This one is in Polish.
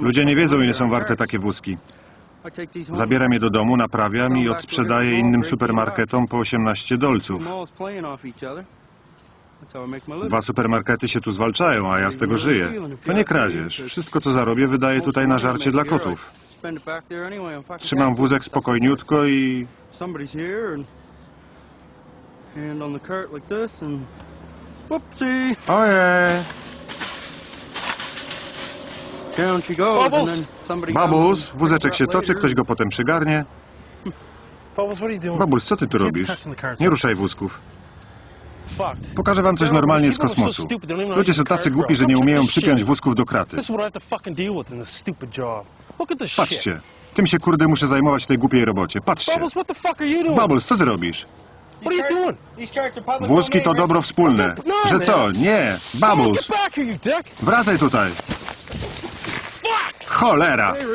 Ludzie nie wiedzą, ile są warte takie wózki. Zabieram je do domu, naprawiam i odsprzedaję innym supermarketom po 18 dolców. Dwa supermarkety się tu zwalczają, a ja z tego żyję. To nie kradzież. Wszystko, co zarobię, wydaję tutaj na żarcie dla kotów. Trzymam wózek spokojniutko i Somebody's Bubbles! and wózeczek się toczy, ktoś go potem przygarnie. Bubbles, co ty tu robisz? Nie ruszaj wózków. Fuck. Pokażę wam coś normalnie z kosmosu. Ludzie są tacy głupi, że nie umieją przypiąć wózków do kraty. This is what I have to fucking deal with in this stupid job. Look at this shit. Patrzcie, tym się kurde muszę zajmować w tej głupiej robocie. Patrzcie. Bubbles? Bubbles, co ty robisz? Wózki to dobro wspólne. No, Że co? Nie. Bubbles, Bubbles, get back here, you dick! wracaj tutaj. Cholera!